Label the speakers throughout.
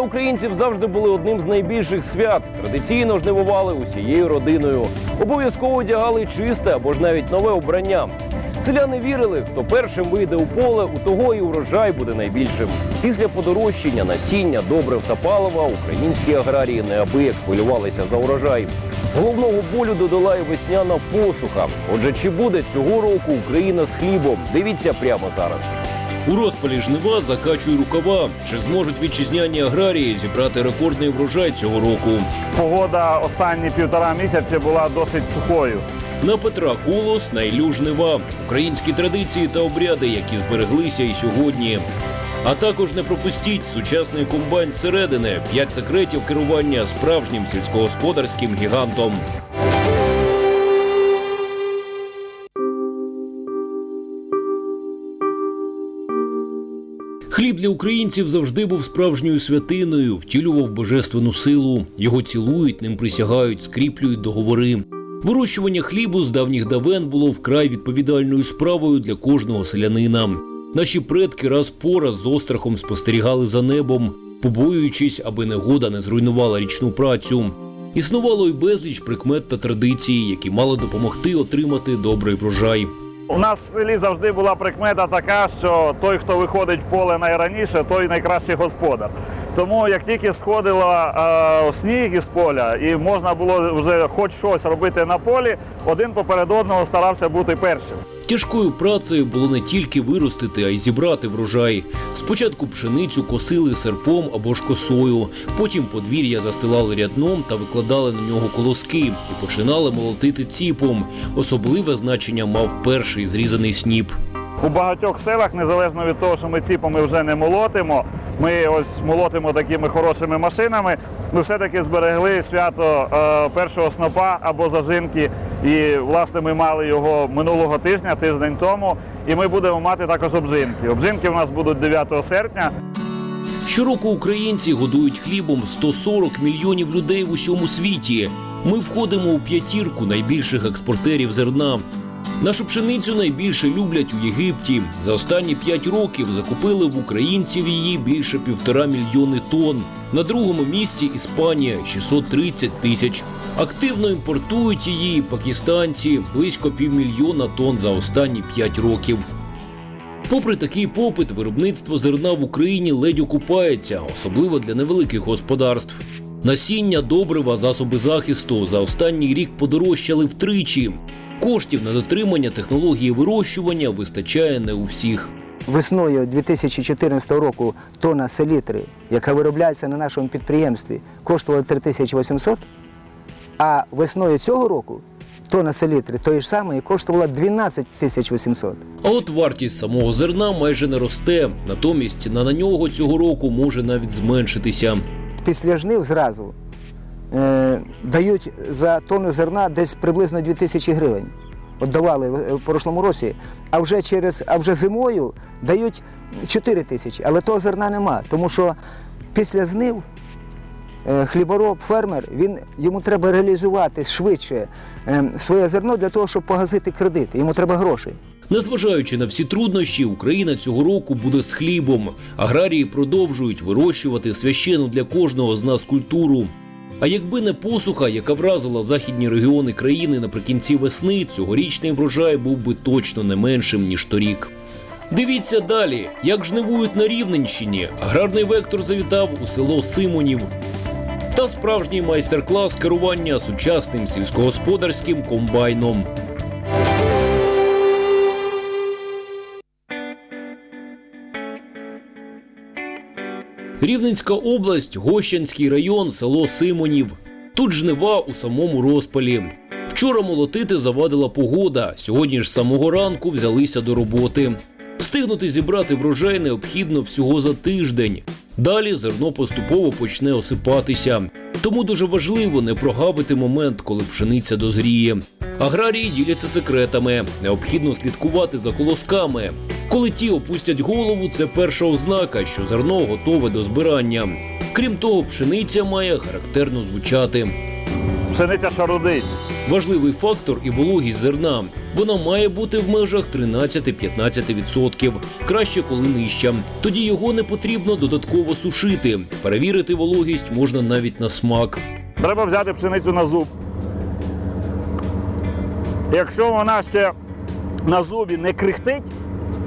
Speaker 1: для українців завжди були одним з найбільших свят. Традиційно жнивували усією родиною. Обов'язково одягали чисте або ж навіть нове обрання. Селяни вірили, хто першим вийде у поле, у того і урожай буде найбільшим. Після подорожчання насіння, добрив та палива українські аграрії неабияк хвилювалися за урожай. Головного болю додала і весняна посуха. Отже, чи буде цього року Україна з хлібом? Дивіться прямо зараз. У розпалі жнива закачуй рукава. Чи зможуть вітчизняні аграрії зібрати рекордний врожай цього року?
Speaker 2: Погода останні півтора місяці була досить сухою.
Speaker 1: На Петра Колос на Іллю жнива, українські традиції та обряди, які збереглися і сьогодні. А також не пропустіть сучасний комбайн зсередини, п'ять секретів керування справжнім сільськогосподарським гігантом. Хліб для українців завжди був справжньою святиною, втілював божественну силу. Його цілують, ним присягають, скріплюють договори. Вирощування хлібу з давніх давен було вкрай відповідальною справою для кожного селянина. Наші предки раз по раз з острахом спостерігали за небом, побоюючись, аби негода не зруйнувала річну працю. Існувало й безліч прикмет та традицій, які мали допомогти отримати добрий врожай.
Speaker 2: У нас в селі завжди була прикмета така, що той, хто виходить в поле найраніше, той найкращий господар. Тому як тільки сходило е, сніг із поля, і можна було вже хоч щось робити на полі, один поперед одного старався бути першим.
Speaker 1: Тяжкою працею було не тільки виростити, а й зібрати врожай. Спочатку пшеницю косили серпом або ж косою, потім подвір'я застилали рядном та викладали на нього колоски і починали молотити ціпом. Особливе значення мав перший зрізаний сніп.
Speaker 2: У багатьох селах, незалежно від того, що ми ціпами вже не молотимо, ми ось молотимо такими хорошими машинами. Ми все-таки зберегли свято е, першого снопа або зажинки. І власне ми мали його минулого тижня, тиждень тому. І ми будемо мати також обжинки. Обжинки в нас будуть 9 серпня.
Speaker 1: Щороку українці годують хлібом 140 мільйонів людей в усьому світі. Ми входимо у п'ятірку найбільших експортерів зерна. Нашу пшеницю найбільше люблять у Єгипті. За останні п'ять років закупили в українців її більше півтора мільйони тонн. На другому місці Іспанія 630 тисяч. Активно імпортують її пакистанці близько півмільйона тонн за останні п'ять років. Попри такий попит, виробництво зерна в Україні ледь окупається, особливо для невеликих господарств. Насіння, добрива, засоби захисту за останній рік подорожчали втричі. Коштів на дотримання технології вирощування вистачає не у всіх.
Speaker 3: Весною 2014 року тонна селітри, яка виробляється на нашому підприємстві, коштувала 3800, а весною цього року тонна селітри тої ж самої коштувала 12 800.
Speaker 1: А от вартість самого зерна майже не росте. Натомість ціна на нього цього року може навіть зменшитися.
Speaker 3: Після жнив зразу дають за тонну зерна десь приблизно 2000 гривень. От давали в- прошлому році, а вже через, а вже зимою дають 4 тисячі, але того зерна нема, тому що після знив е, хлібороб, фермер, він, йому треба реалізувати швидше е, своє зерно для того, щоб погасити кредити. Йому треба грошей.
Speaker 1: Незважаючи на всі труднощі, Україна цього року буде з хлібом. Аграрії продовжують вирощувати священну для кожного з нас культуру. А якби не посуха, яка вразила західні регіони країни наприкінці весни, цьогорічний врожай був би точно не меншим ніж торік. Дивіться далі, як жнивують на Рівненщині. Аграрний вектор завітав у село Симонів. Та справжній майстер-клас керування сучасним сільськогосподарським комбайном. Рівненська область, Гощанський район, село Симонів. Тут жнива у самому розпалі. Вчора молотити завадила погода. Сьогодні ж з самого ранку взялися до роботи. Встигнути зібрати врожай необхідно всього за тиждень. Далі зерно поступово почне осипатися. Тому дуже важливо не прогавити момент, коли пшениця дозріє. Аграрії діляться секретами. Необхідно слідкувати за колосками. Коли ті опустять голову, це перша ознака, що зерно готове до збирання. Крім того, пшениця має характерно звучати.
Speaker 2: Пшениця шарудить.
Speaker 1: Важливий фактор і вологість зерна. Вона має бути в межах 13-15%. Краще, коли нижча. Тоді його не потрібно додатково сушити. Перевірити вологість можна навіть на смак.
Speaker 2: Треба взяти пшеницю на зуб. Якщо вона ще на зубі не крихтить,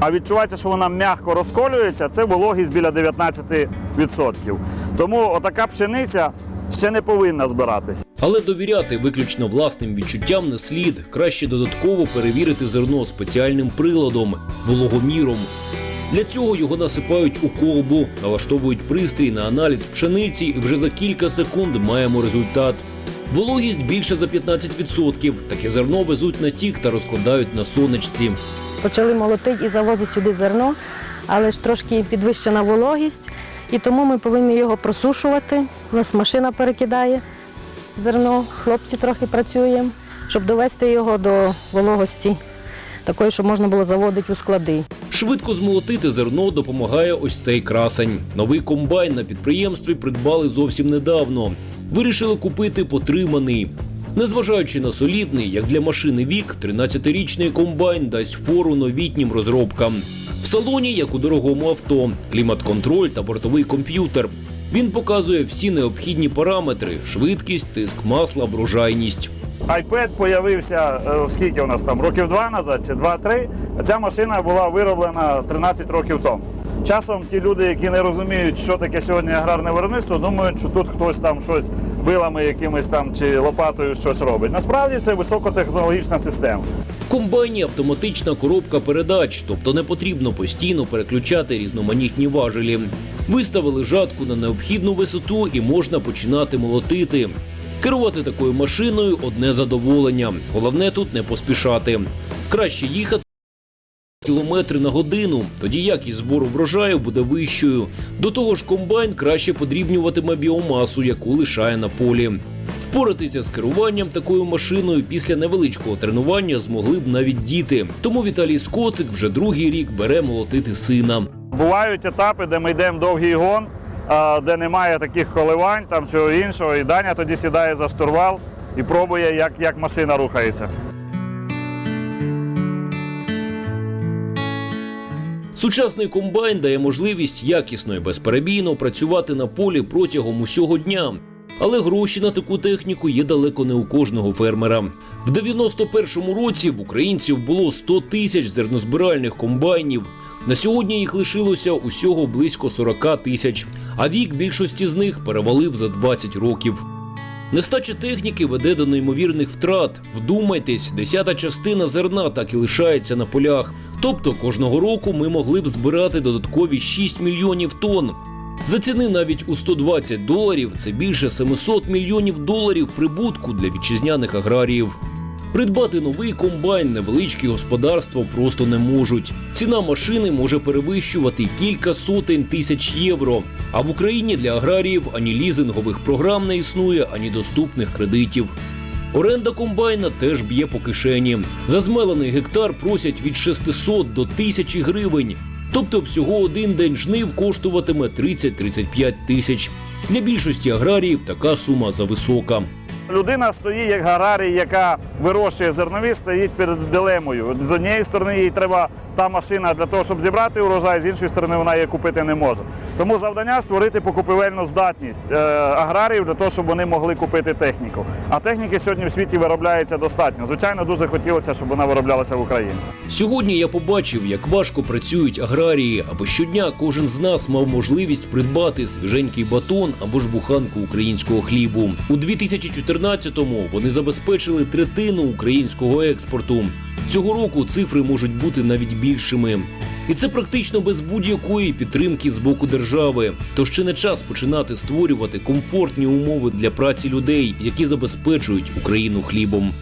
Speaker 2: а відчувається, що вона м'яко розколюється, це вологість біля 19%. Тому отака пшениця ще не повинна збиратися.
Speaker 1: Але довіряти виключно власним відчуттям не слід. Краще додатково перевірити зерно спеціальним приладом вологоміром. Для цього його насипають у колбу, налаштовують пристрій на аналіз пшениці, і вже за кілька секунд маємо результат. Вологість більше за 15%. Таке зерно везуть на тік та розкладають на сонечці.
Speaker 4: Почали молотити і завозити сюди зерно, але ж трошки підвищена вологість, і тому ми повинні його просушувати. У нас машина перекидає зерно, хлопці трохи працюємо, щоб довести його до вологості такої, щоб можна було заводити у склади.
Speaker 1: Швидко змолотити зерно допомагає ось цей красень. Новий комбайн на підприємстві придбали зовсім недавно. Вирішили купити потриманий. Незважаючи на солідний, як для машини вік, 13-річний комбайн дасть фору новітнім розробкам. В салоні, як у дорогому авто, клімат-контроль та бортовий комп'ютер. Він показує всі необхідні параметри: швидкість, тиск масла, врожайність.
Speaker 2: iPad появився е, скільки у нас там років два назад чи два-три. Ця машина була вироблена 13 років тому. Часом ті люди, які не розуміють, що таке сьогодні аграрне виробництво, думають, що тут хтось там щось вилами якимось там чи лопатою щось робить. Насправді це високотехнологічна система.
Speaker 1: В комбайні автоматична коробка передач, тобто не потрібно постійно переключати різноманітні важелі. Виставили жатку на необхідну висоту і можна починати молотити. Керувати такою машиною одне задоволення. Головне тут не поспішати. Краще їхати кілометри на годину, тоді якість збору врожаю буде вищою. До того ж, комбайн краще подрібнюватиме біомасу, яку лишає на полі. Впоратися з керуванням такою машиною після невеличкого тренування змогли б навіть діти. Тому Віталій Скоцик вже другий рік бере молотити сина.
Speaker 2: Бувають етапи, де ми йдемо довгий гон, де немає таких коливань там чого іншого. І Даня тоді сідає за штурвал і пробує, як, як машина рухається.
Speaker 1: Сучасний комбайн дає можливість якісно і безперебійно працювати на полі протягом усього дня. Але гроші на таку техніку є далеко не у кожного фермера. В 91-му році в українців було 100 тисяч зернозбиральних комбайнів. На сьогодні їх лишилося усього близько 40 тисяч, а вік більшості з них перевалив за 20 років. Нестача техніки веде до неймовірних втрат. Вдумайтесь, десята частина зерна так і лишається на полях. Тобто кожного року ми могли б збирати додаткові 6 мільйонів тонн. За ціни навіть у 120 доларів це більше 700 мільйонів доларів прибутку для вітчизняних аграріїв. Придбати новий комбайн невеличкі господарства просто не можуть. Ціна машини може перевищувати кілька сотень тисяч євро. А в Україні для аграріїв ані лізингових програм не існує, ані доступних кредитів. Оренда комбайна теж б'є по кишені. За змелений гектар просять від 600 до 1000 гривень. Тобто всього один день жнив коштуватиме 30-35 тисяч. Для більшості аграріїв така сума зависока.
Speaker 2: Людина стоїть як гарарій, яка вирощує зернові, стоїть перед дилемою. З однієї сторони їй треба та машина для того, щоб зібрати урожай, з іншої сторони вона її купити не може. Тому завдання створити покупівельну здатність е, аграріїв для того, щоб вони могли купити техніку. А техніки сьогодні в світі виробляється достатньо. Звичайно, дуже хотілося, щоб вона вироблялася в Україні.
Speaker 1: Сьогодні я побачив, як важко працюють аграрії, аби щодня кожен з нас мав можливість придбати свіженький батон або ж буханку українського хлібу. У 2014-му вони забезпечили третину українського експорту. Цього року цифри можуть бути навіть більшими. І це практично без будь-якої підтримки з боку держави. Тож ще не час починати створювати комфортні умови для праці людей, які забезпечують Україну хлібом.